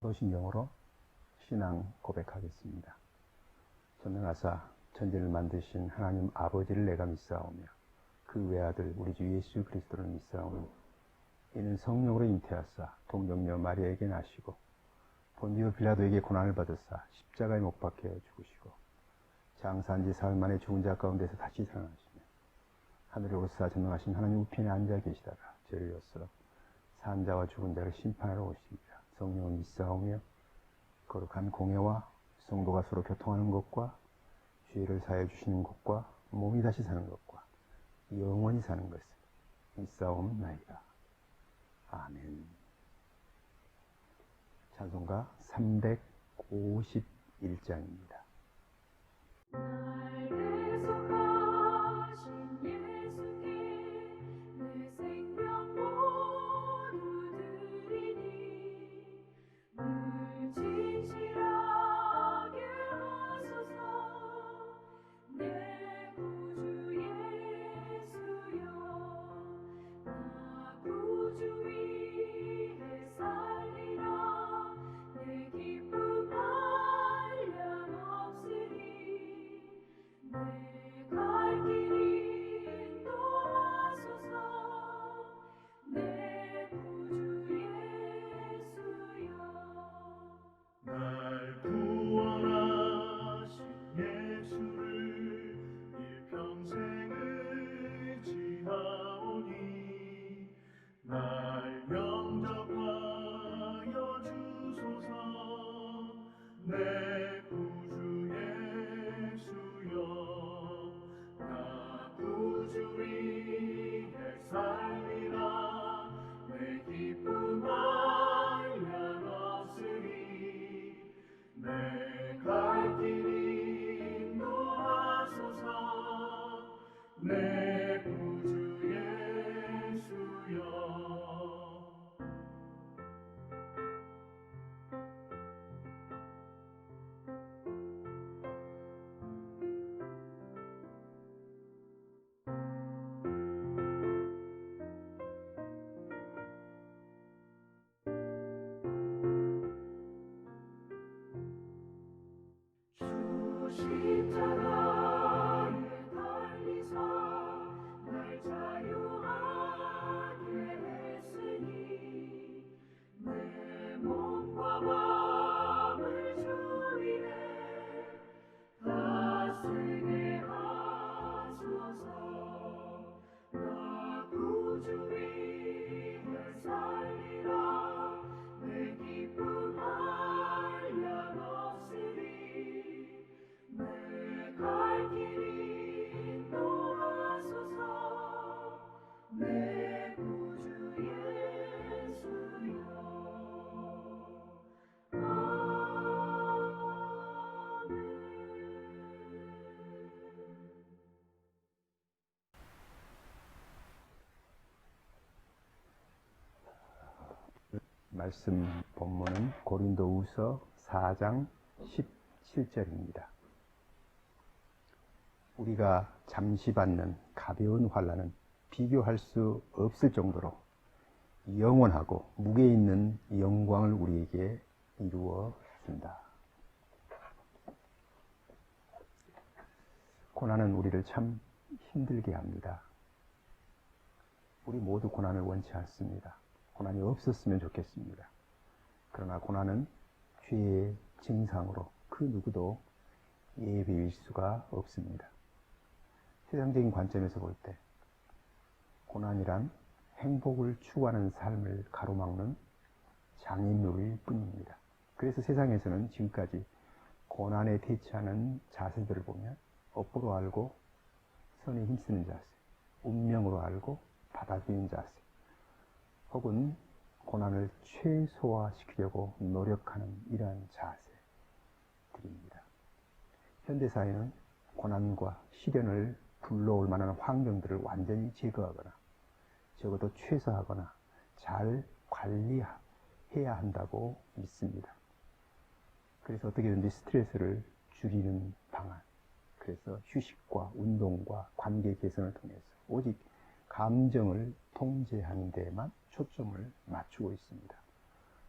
도신경으로 신앙 고백하겠습니다. 전능하사 천지를 만드신 하나님 아버지를 내가 믿사오며 그 외아들 우리 주 예수 그리스도를 믿사오니 이는 성령으로 잉태하사 동정녀 마리아에게 나시고 본디오 빌라도에게 고난을 받으사 십자가에 못 박혀 죽으시고 장사한 지 사흘 만에 죽은 자 가운데서 다시 살아나시며 하늘에 오르사 전능하신 하나님 우편에 앉아 계시다가 죄를 위하여 산 자와 죽은 자를 심판하러 오십니다. 성령을 믿사오며 거룩한 공예와 성도가 서로 교통하는 것과 죄를 사해 주시는 것과 몸이 다시 사는 것과 영원히 사는 것을 믿사옵나이다. 아멘. 찬송가 351장입니다. 주 말씀 본문은 고린도후서 4장 17절입니다. 우리가 잠시 받는 가벼운 환란은 비교할 수 없을 정도로 영원하고 무게 있는 영광을 우리에게 이루어 준다. 고난은 우리를 참 힘들게 합니다. 우리 모두 고난을 원치 않습니다. 고난이 없었으면 좋겠습니다. 그러나 고난은 죄의 증상으로 그 누구도 예비일 수가 없습니다. 세상적인 관점에서 볼 때 고난이란 행복을 추구하는 삶을 가로막는 장인놀일 뿐입니다. 그래서 세상에서는 지금까지 고난에 대처하는 자세들을 보면 업보로 알고 선에 힘쓰는 자세, 운명으로 알고 받아들이는 자세, 혹은 고난을 최소화시키려고 노력하는 이러한 자세들입니다. 현대사회는 고난과 시련을 불러올 만한 환경들을 완전히 제거하거나 적어도 최소화하거나 잘 관리해야 한다고 믿습니다. 그래서 어떻게든지 스트레스를 줄이는 방안, 그래서 휴식과 운동과 관계 개선을 통해서 오직 감정을 통제하는 데에만 초점을 맞추고 있습니다.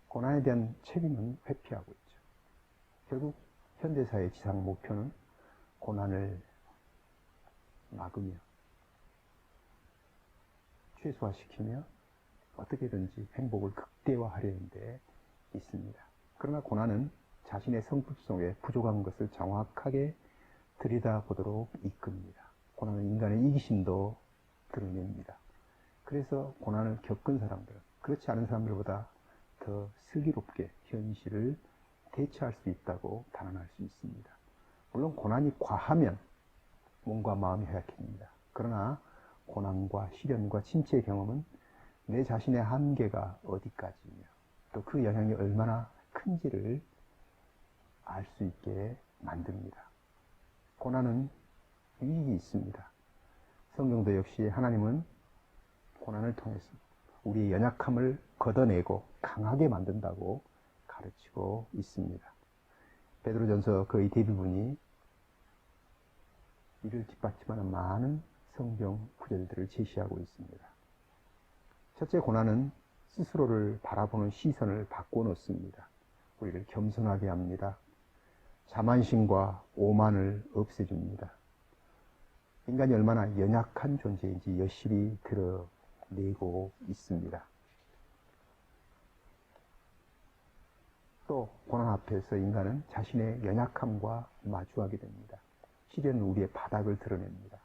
고난에 대한 책임은 회피하고 있죠. 결국 현대사의 지상 목표는 고난을 막으며 최소화시키며 어떻게든지 행복을 극대화하려는 데 있습니다. 그러나 고난은 자신의 성품 속에 부족한 것을 정확하게 들여다보도록 이끕니다. 고난은 인간의 이기심도 드러냅니다. 그래서 고난을 겪은 사람들은 그렇지 않은 사람들보다 더 슬기롭게 현실을 대처할 수 있다고 단언할 수 있습니다. 물론 고난이 과하면 몸과 마음이 허약해집니다. 그러나 고난과 시련과 침체의 경험은 내 자신의 한계가 어디까지며 또 그 영향이 얼마나 큰지를 알 수 있게 만듭니다. 고난은 유익이 있습니다. 성경도 역시 하나님은 고난을 통해서 우리의 연약함을 걷어내고 강하게 만든다고 가르치고 있습니다. 베드로전서 거의 대부분이 이를 뒷받침하는 많은 성경 구절들을 제시하고 있습니다. 첫째 고난은 스스로를 바라보는 시선을 바꿔놓습니다. 우리를 겸손하게 합니다. 자만심과 오만을 없애줍니다. 인간이 얼마나 연약한 존재인지 여실히 드러 내고 있습니다. 또 고난 앞에서 인간은 자신의 연약함과 마주하게 됩니다. 시련은 우리의 바닥을 드러냅니다.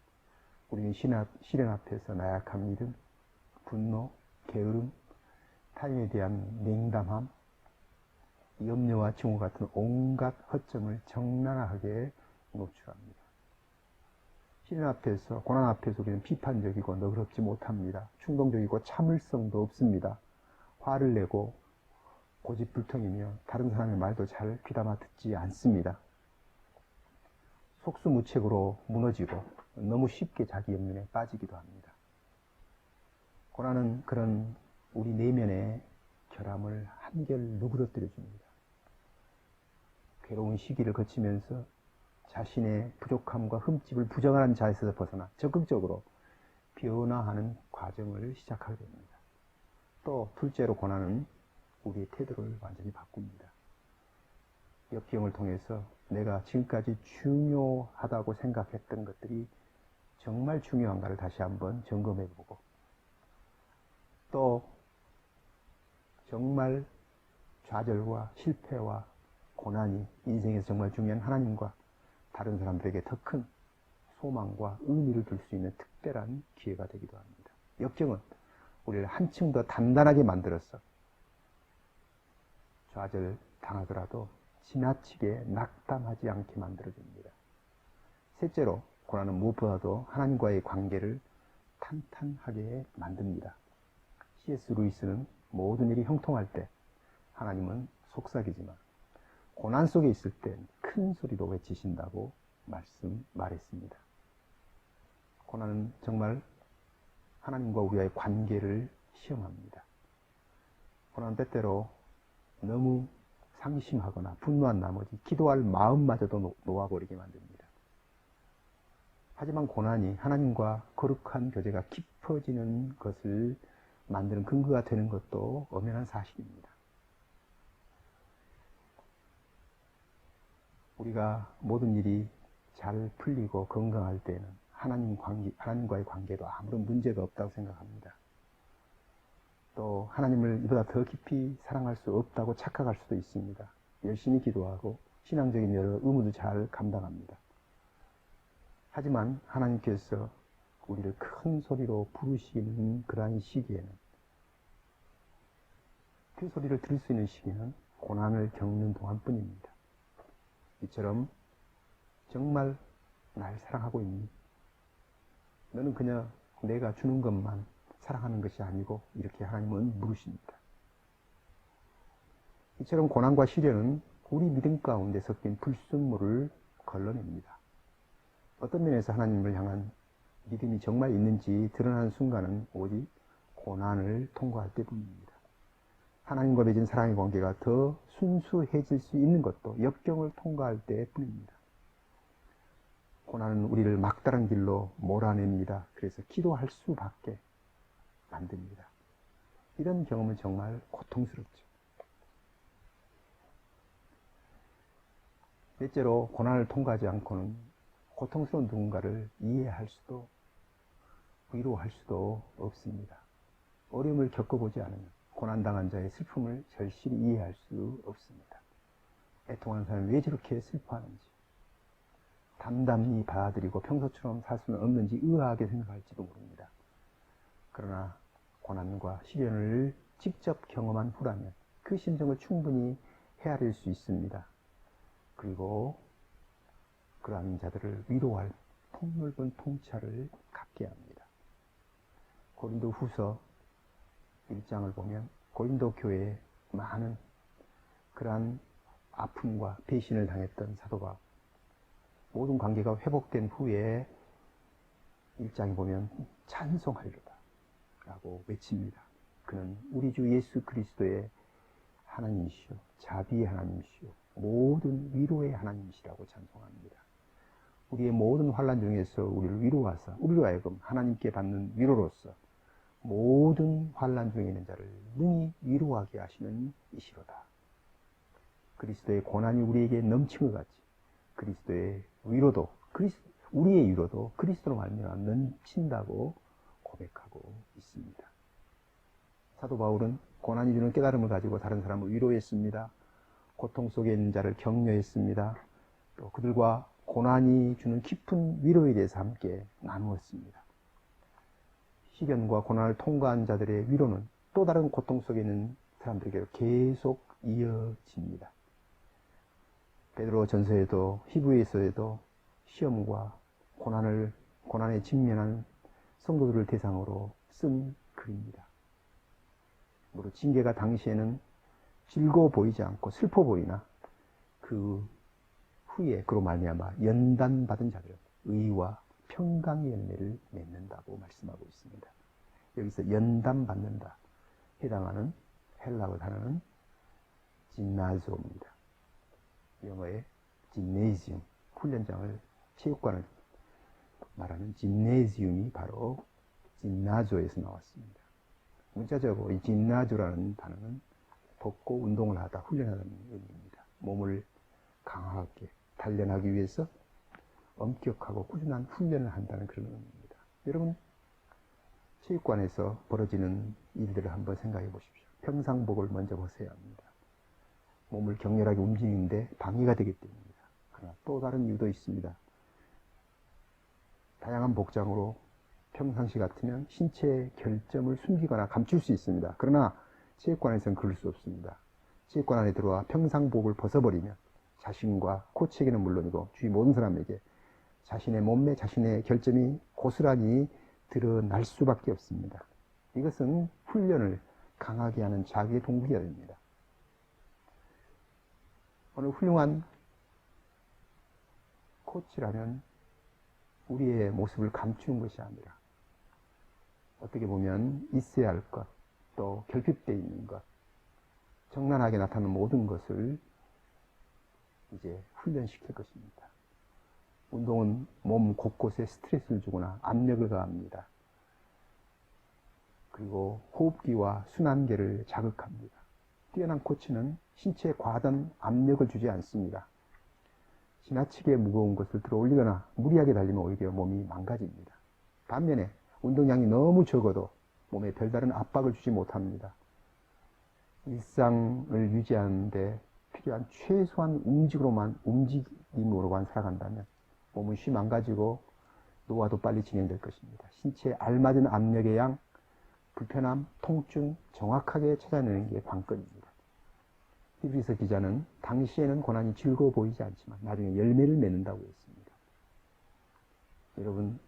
우리는 시련 앞에서 나약한 믿음, 분노, 게으름, 타인에 대한 냉담함, 염려와 증오 같은 온갖 허점을 적나라하게 노출합니다. 시련 앞에서, 고난 앞에서 우리는 비판적이고 너그럽지 못합니다. 충동적이고 참을성도 없습니다. 화를 내고 고집불통이며 다른 사람의 말도 잘 귀담아 듣지 않습니다. 속수무책으로 무너지고 너무 쉽게 자기 염려에 빠지기도 합니다. 고난은 그런 우리 내면의 결함을 한결 누그러뜨려 줍니다. 괴로운 시기를 거치면서 자신의 부족함과 흠집을 부정하는 자에서 벗어나 적극적으로 변화하는 과정을 시작하게 됩니다. 또 둘째로 고난은 우리의 태도를 완전히 바꿉니다. 역경을 통해서 내가 지금까지 중요하다고 생각했던 것들이 정말 중요한가를 다시 한번 점검해 보고 또 정말 좌절과 실패와 고난이 인생에서 정말 중요한 하나님과 다른 사람들에게 더 큰 소망과 의미를 줄 수 있는 특별한 기회가 되기도 합니다. 역경은 우리를 한층 더 단단하게 만들어서 좌절 당하더라도 지나치게 낙담하지 않게 만들어줍니다. 셋째로 고난은 무엇보다도 하나님과의 관계를 탄탄하게 만듭니다. C.S. 루이스는 모든 일이 형통할 때 하나님은 속삭이지만 고난 속에 있을 때 큰 소리로 외치신다고 말씀 말했습니다. 고난은 정말 하나님과 우리와의 관계를 시험합니다. 고난은 때때로 너무 상심하거나 분노한 나머지 기도할 마음마저도 놓아버리게 만듭니다. 하지만 고난이 하나님과 거룩한 교제가 깊어지는 것을 만드는 근거가 되는 것도 엄연한 사실입니다. 우리가 모든 일이 잘 풀리고 건강할 때는 하나님 관계, 하나님과의 관계도 아무런 문제가 없다고 생각합니다. 또 하나님을 이보다 더 깊이 사랑할 수 없다고 착각할 수도 있습니다. 열심히 기도하고 신앙적인 여러 의무도 잘 감당합니다. 하지만 하나님께서 우리를 큰 소리로 부르시는 그러한 시기에는 그 소리를 들을 수 있는 시기는 고난을 겪는 동안뿐입니다. 이처럼 정말 날 사랑하고 있니? 너는 그냥 내가 주는 것만 사랑하는 것이 아니고 이렇게 하나님은 물으십니다. 이처럼 고난과 시련은 우리 믿음 가운데 섞인 불순물을 걸러냅니다. 어떤 면에서 하나님을 향한 믿음이 정말 있는지 드러나는 순간은 오직 고난을 통과할 때뿐입니다. 하나님과 맺은 사랑의 관계가 더 순수해질 수 있는 것도 역경을 통과할 때뿐입니다. 고난은 우리를 막다른 길로 몰아냅니다. 그래서 기도할 수밖에 만듭니다. 이런 경험은 정말 고통스럽죠. 셋째로 고난을 통과하지 않고는 고통스러운 누군가를 이해할 수도 위로할 수도 없습니다. 어려움을 겪어보지 않으면 고난당한 자의 슬픔을 절실히 이해할 수 없습니다. 애통하는 사람이 왜 저렇게 슬퍼하는지 담담히 받아들이고 평소처럼 살 수는 없는지 의아하게 생각할지도 모릅니다. 그러나 고난과 시련을 직접 경험한 후라면 그 심정을 충분히 헤아릴 수 있습니다. 그리고 그러한 자들을 위로할 폭넓은 통찰을 갖게 합니다. 고린도 후서 1장을 보면 고린도 교회에 많은 그러한 아픔과 배신을 당했던 사도가 모든 관계가 회복된 후에 1장에 보면 찬송하리로다 라고 외칩니다. 그는 우리 주 예수 그리스도의 하나님이시요 자비의 하나님이시요 모든 위로의 하나님이시라고 찬송합니다. 우리의 모든 환란 중에서 우리를 위로하사 우리로 하여금 하나님께 받는 위로로서 모든 환란 중에 있는 자를 능히 위로하게 하시는 이시로다. 그리스도의 고난이 우리에게 것 같이 그리스도의 위로도 그리스, 우리의 위로도 그리스도로 말미암아 넘친다고 고백하고 있습니다. 사도 바울은 고난이 주는 깨달음을 가지고 다른 사람을 위로했습니다. 고통 속에 있는 자를 격려했습니다. 또 그들과 고난이 주는 깊은 위로에 대해서 함께 나누었습니다. 시련과 고난을 통과한 자들의 위로는 또 다른 고통 속에 있는 사람들에게 계속 이어집니다. 베드로 전서에도 히브리서에도 시험과 고난을 고난에 직면한 성도들을 대상으로 쓴 글입니다. 물론 징계가 당시에는 즐거워 보이지 않고 슬퍼 보이나 그 후에 그로 말미암아 연단 받은 자들은 의와 평강의 열매를 맺는다고 말씀하고 있습니다. 여기서 연단 받는다 해당하는 헬라어 단어는 진나조입니다. 영어의 진네지움 훈련장을 체육관을 말하는 진네지움이 바로 진나조에서 나왔습니다. 문자적으로 이 진나조라는 단어는 걷고 운동을 하다 훈련하는 의미입니다. 몸을 강하게 단련하기 위해서 엄격하고 꾸준한 훈련을 한다는 그런 의미입니다. 여러분 체육관에서 벌어지는 일들을 한번 생각해 보십시오. 평상복을 먼저 벗어야 합니다. 몸을 격렬하게 움직이는데 방해가 되기 때문입니다. 그러나 또 다른 이유도 있습니다. 다양한 복장으로 평상시 같으면 신체의 결점을 숨기거나 감출 수 있습니다. 그러나 체육관에서는 그럴 수 없습니다. 체육관 안에 들어와 평상복을 벗어버리면 자신과 코치에게는 물론이고 주위 모든 사람에게 자신의 몸매, 자신의 결점이 고스란히 드러날 수밖에 없습니다. 이것은 훈련을 강하게 하는 자기의 동기가 됩니다. 어느 훌륭한 코치라면 우리의 모습을 감추는 것이 아니라 어떻게 보면 있어야 할 것, 또 결핍되어 있는 것, 정난하게 나타나는 모든 것을 이제 훈련시킬 것입니다. 운동은 몸 곳곳에 스트레스를 주거나 압력을 가합니다. 그리고 호흡기와 순환계를 자극합니다. 뛰어난 코치는 신체에 과다한 압력을 주지 않습니다. 지나치게 무거운 것을 들어 올리거나 무리하게 달리면 오히려 몸이 망가집니다. 반면에 운동량이 너무 적어도 몸에 별다른 압박을 주지 못합니다. 일상을 유지하는데 필요한 최소한 움직으로만, 움직임으로만 살아간다면 몸은 쉬 망가지고 노화도 빨리 진행될 것입니다. 신체에 알맞은 압력의 양, 불편함, 통증 정확하게 찾아내는 게 관건입니다. 히브리서 기자는 당시에는 고난이 즐거워 보이지 않지만 나중에 열매를 맺는다고 했습니다. 여러분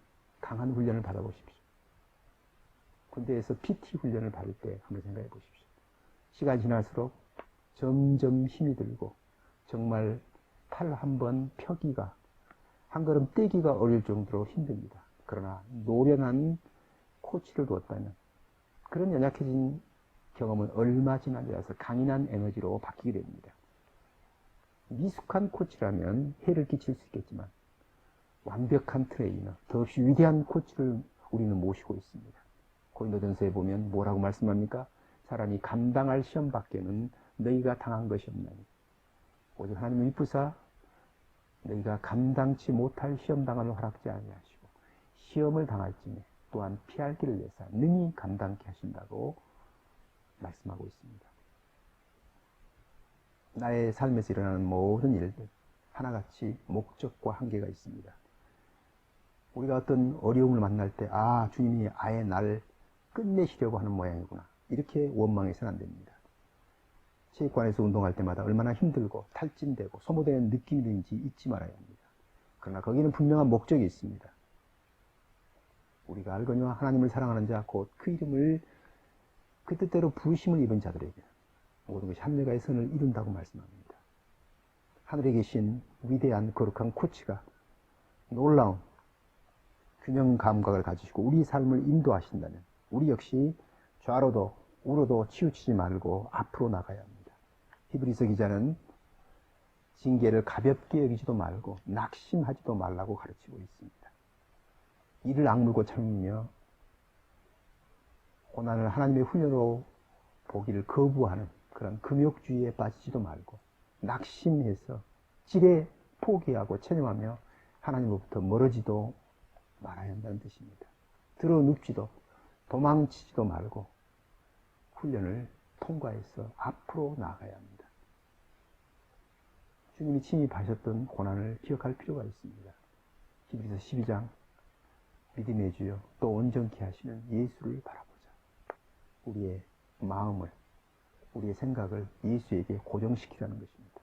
강한 훈련을 받아보십시오. 군대에서 PT 훈련을 받을 때 한번 생각해 보십시오. 시간이 지날수록 점점 힘이 들고 정말 팔 한 번 펴기가 한 걸음 떼기가 어려울 정도로 힘듭니다. 그러나 노련한 코치를 두었다면 그런 연약해진 경험은 얼마 지나서 강인한 에너지로 바뀌게 됩니다. 미숙한 코치라면 해를 끼칠 수 있겠지만 완벽한 트레이너, 더없이 위대한 코치를 우리는 모시고 있습니다. 고린도전서에 보면 뭐라고 말씀합니까? 사람이 감당할 시험 밖에는 너희가 당한 것이 없나니 오직 하나님의 이쁘사 너희가 감당치 못할 시험 당함을 허락지 아니하시고 시험을 당할지니 또한 피할 길을 내사 능히 감당케 하신다고 말씀하고 있습니다. 나의 삶에서 일어나는 모든 일들 하나같이 목적과 한계가 있습니다. 우리가 어떤 어려움을 만날 때, 아, 주님이 아예 나를 끝내시려고 하는 모양이구나. 이렇게 원망해서는 안 됩니다. 체육관에서 운동할 때마다 얼마나 힘들고 탈진되고 소모되는 느낌이 드는지 잊지 말아야 합니다. 그러나 거기는 분명한 목적이 있습니다. 우리가 알거니와 하나님을 사랑하는 자, 곧 그 이름을 그 뜻대로 부심을 입은 자들에게 모든 것이 합력의 선을 이룬다고 말씀합니다. 하늘에 계신 위대한 거룩한 코치가 놀라운 균형 감각을 가지시고 우리 삶을 인도하신다면 우리 역시 좌로도 우로도 치우치지 말고 앞으로 나가야 합니다. 히브리서 기자는 징계를 가볍게 여기지도 말고 낙심하지도 말라고 가르치고 있습니다. 이를 악물고 참으며 고난을 하나님의 훈련으로 보기를 거부하는 그런 금욕주의에 빠지지도 말고 낙심해서 찔에 포기하고 체념하며 하나님으로부터 멀어지도 말아야 한다는 뜻입니다. 들어 눕지도 도망치지도 말고 훈련을 통과해서 앞으로 나아가야 합니다. 주님이 침입하셨던 고난을 기억할 필요가 있습니다. 히브리서 12장 믿음의 주여 또 온전케 하시는 예수를 바라보자. 우리의 마음을 우리의 생각을 예수에게 고정시키라는 것입니다.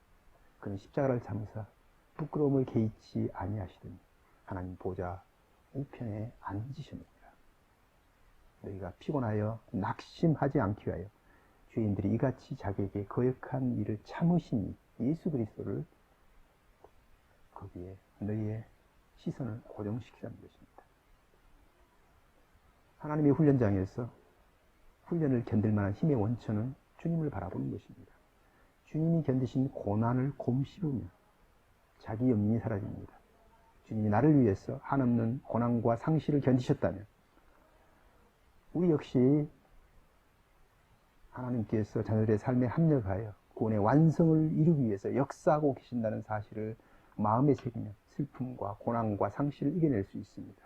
그는 십자가를 참으사 부끄러움을 개의치 아니하시더니 하나님 보좌 우편에 앉으십니다. 너희가 피곤하여 낙심하지 않기 위하여 주인들이 이같이 자기에게 거역한 일을 참으시니 예수 그리스도를 거기에 너희의 시선을 고정시키라는 것입니다. 하나님의 훈련장에서 훈련을 견딜 만한 힘의 원천은 주님을 바라보는 것입니다. 주님이 견디신 고난을 곰씹으며 자기 염려이 사라집니다. 주님이 나를 위해서 한없는 고난과 상실을 견디셨다면 우리 역시 하나님께서 자녀들의 삶에 합력하여 구원의 완성을 이루기 위해서 역사하고 계신다는 사실을 마음에 새기며 슬픔과 고난과 상실을 이겨낼 수 있습니다.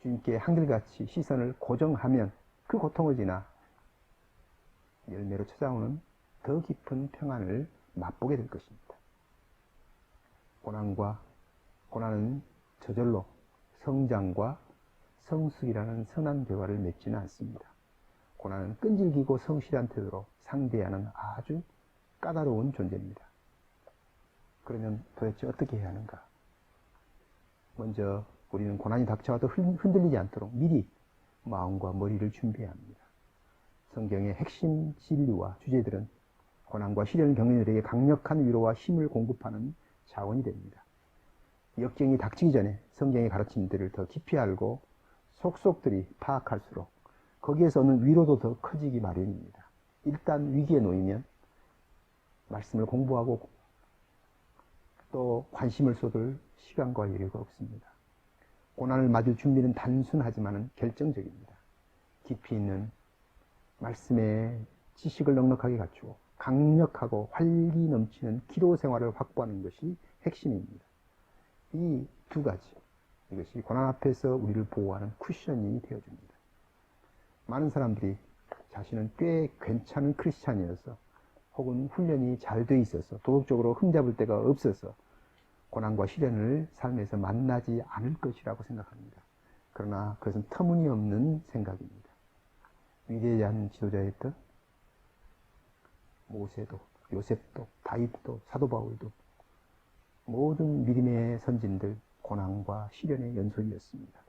주님께 한결같이 시선을 고정하면 그 고통을 지나 열매로 찾아오는 더 깊은 평안을 맛보게 될 것입니다. 고난과 고난은 저절로 성장과 성숙이라는 선한 대화를 맺지는 않습니다. 고난은 끈질기고 성실한 태도로 상대하는 아주 까다로운 존재입니다. 그러면 도대체 어떻게 해야 하는가? 먼저 우리는 고난이 닥쳐와도 흔들리지 않도록 미리 마음과 머리를 준비해야 합니다. 성경의 핵심 진리와 주제들은 고난과 시련을 겪는 이들에게 강력한 위로와 힘을 공급하는 자원이 됩니다. 역경이 닥치기 전에 성경이 가르친 들을 더 깊이 알고 속속들이 파악할수록 거기에서 오는 위로도 더 커지기 마련입니다. 일단 위기에 놓이면 말씀을 공부하고 또 관심을 쏟을 시간과 여유가 없습니다. 고난을 맞을 준비는 단순하지만 결정적입니다. 깊이 있는 말씀의 지식을 넉넉하게 갖추고 강력하고 활기 넘치는 기도 생활을 확보하는 것이 핵심입니다. 이 두 가지, 이것이 고난 앞에서 우리를 보호하는 쿠션이 되어줍니다. 많은 사람들이 자신은 꽤 괜찮은 크리스찬이어서 혹은 훈련이 잘 돼 있어서 도덕적으로 흠잡을 데가 없어서 고난과 시련을 삶에서 만나지 않을 것이라고 생각합니다. 그러나 그것은 터무니없는 생각입니다. 위대한 지도자였던 모세도, 요셉도, 다윗도, 사도 바울도 모든 믿음의 선진들 고난과 시련의 연속이었습니다.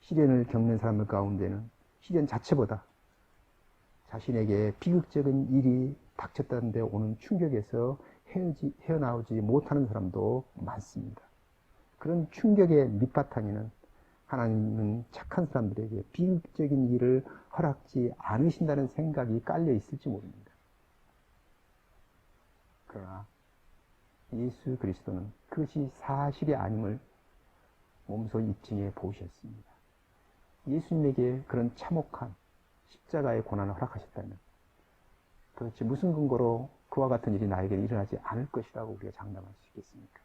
시련을 겪는 사람들 가운데는 시련 자체보다 자신에게 비극적인 일이 닥쳤다는 데 오는 충격에서 헤어지, 헤어나오지 못하는 사람도 많습니다. 그런 충격의 밑바탕에는 하나님은 착한 사람들에게 비극적인 일을 허락지 않으신다는 생각이 깔려 있을지 모릅니다. 그러나 예수 그리스도는 그것이 사실이 아님을 몸소 입증해 보셨습니다. 예수님에게 그런 참혹한 십자가의 고난을 허락하셨다면 도대체 무슨 근거로 그와 같은 일이 나에게 일어나지 않을 것이라고 우리가 장담할 수 있겠습니까?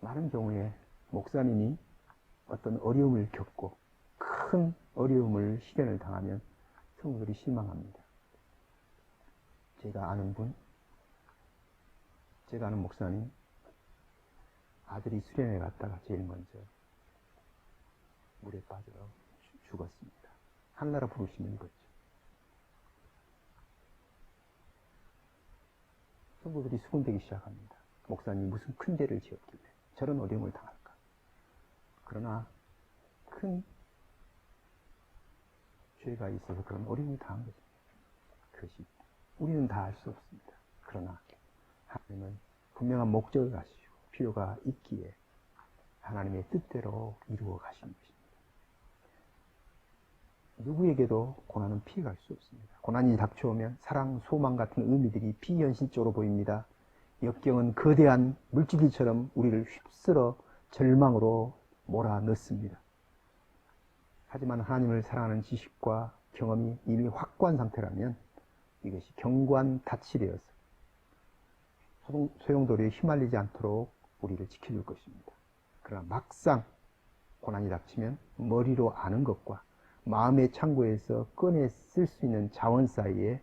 많은 경우에 목사님이 어떤 어려움을 겪고 큰 어려움을 시련을 당하면 성도들이 실망합니다. 제가 아는 분, 제가 아는 목사님, 아들이 수련회 갔다가 제일 먼저 물에 빠져 죽- 죽었습니다. 한나라 부르시면 이거죠. 성도들이 수군되기 시작합니다. 목사님 무슨 큰 죄를 지었길래 저런 어려움을 당할까? 그러나 큰 죄가 있어서 그런 어려움을 당한 거죠. 그것이 우리는 다 알 수 없습니다. 그러나 하나님은 분명한 목적을 가지고 필요가 있기에 하나님의 뜻대로 이루어 가시는 것입니다. 누구에게도 고난은 피해갈 수 없습니다. 고난이 닥쳐오면 사랑, 소망 같은 의미들이 비현실적으로 보입니다. 역경은 거대한 물질기처럼 우리를 휩쓸어 절망으로 몰아넣습니다. 하지만 하나님을 사랑하는 지식과 경험이 이미 확고한 상태라면 이것이 견고한 닻이 되어서 소용- 소용돌이에 휘말리지 않도록 우리를 지켜줄 것입니다. 그러나 막상 고난이 닥치면 머리로 아는 것과 마음의 창고에서 꺼내 쓸 수 있는 자원 사이에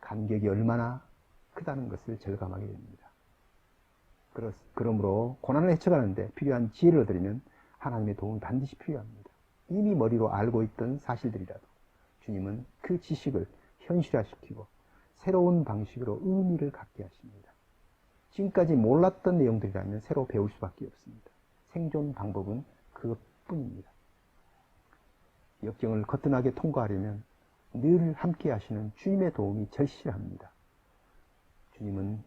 간격이 얼마나 크다는 것을 절감하게 됩니다. 그러므로 고난을 헤쳐가는데 필요한 지혜를 얻으려면 하나님의 도움이 반드시 필요합니다. 이미 머리로 알고 있던 사실들이라도 주님은 그 지식을 현실화시키고 새로운 방식으로 의미를 갖게 하십니다. 지금까지 몰랐던 내용들이라면 새로 배울 수밖에 없습니다. 생존 방법은 그것뿐입니다. 역경을 거뜬하게 통과하려면 늘 함께 하시는 주님의 도움이 절실합니다. 주님은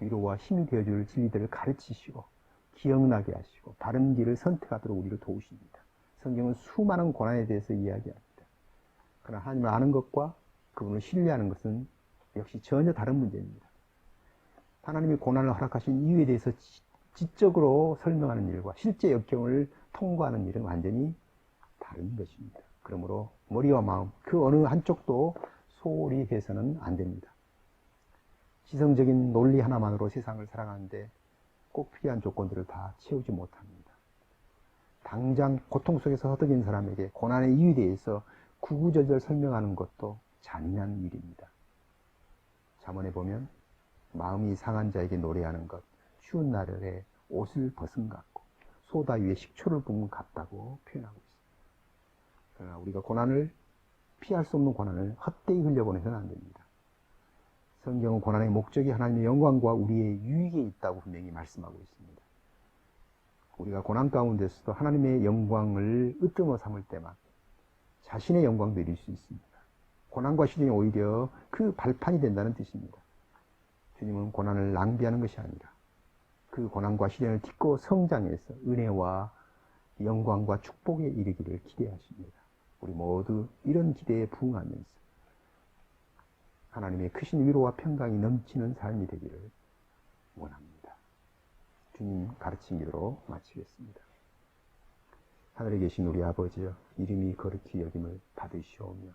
위로와 힘이 되어줄 진리들을 가르치시고 기억나게 하시고 바른 길을 선택하도록 우리를 도우십니다. 성경은 수많은 고난에 대해서 이야기합니다. 그러나 하나님을 아는 것과 그분을 신뢰하는 것은 역시 전혀 다른 문제입니다. 하나님이 고난을 허락하신 이유에 대해서 지- 지적으로 설명하는 일과 실제 역경을 통과하는 일은 완전히 다른 것입니다. 그러므로 머리와 마음 그 어느 한쪽도 소홀히 해서는 안 됩니다. 지성적인 논리 하나만으로 세상을 살아가는데 꼭 필요한 조건들을 다 채우지 못합니다. 당장 고통 속에서 허덕인 사람에게 고난의 이유에 대해서 구구절절 설명하는 것도 잔인한 일입니다. 잠언에 보면 마음이 상한 자에게 노래하는 것 추운 날에 옷을 벗은 것 같고 소다 위에 식초를 것 같다고 표현하고 있습니다. 그러나 우리가 고난을 피할 수 없는 고난을 헛되이 흘려보내서는 안 됩니다. 성경은 고난의 목적이 하나님의 영광과 우리의 유익에 있다고 분명히 말씀하고 있습니다. 우리가 고난 가운데서도 하나님의 영광을 으뜸어 삼을 때만 자신의 영광도 이룰 수 있습니다. 고난과 시련이 오히려 그 발판이 된다는 뜻입니다. 주님은 고난을 낭비하는 것이 아니라 그 고난과 시련을 딛고 성장해서 은혜와 영광과 축복에 이르기를 기대하십니다. 우리 모두 이런 기대에 부응하면서 하나님의 크신 위로와 평강이 넘치는 삶이 되기를 원합니다. 주님 가르치기로 마치겠습니다. 하늘에 계신 우리 아버지여 이름이 거룩히 여김을 받으시오며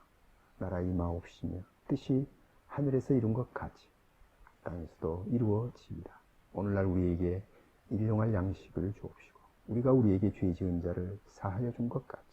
나라 임하옵시며 뜻이 하늘에서 이룬 것 같이 땅에서도 이루어지이다. 오늘날 우리에게 일용할 양식을 주옵시고 우리가 우리에게 죄 지은 자를 사하여 준 것 같이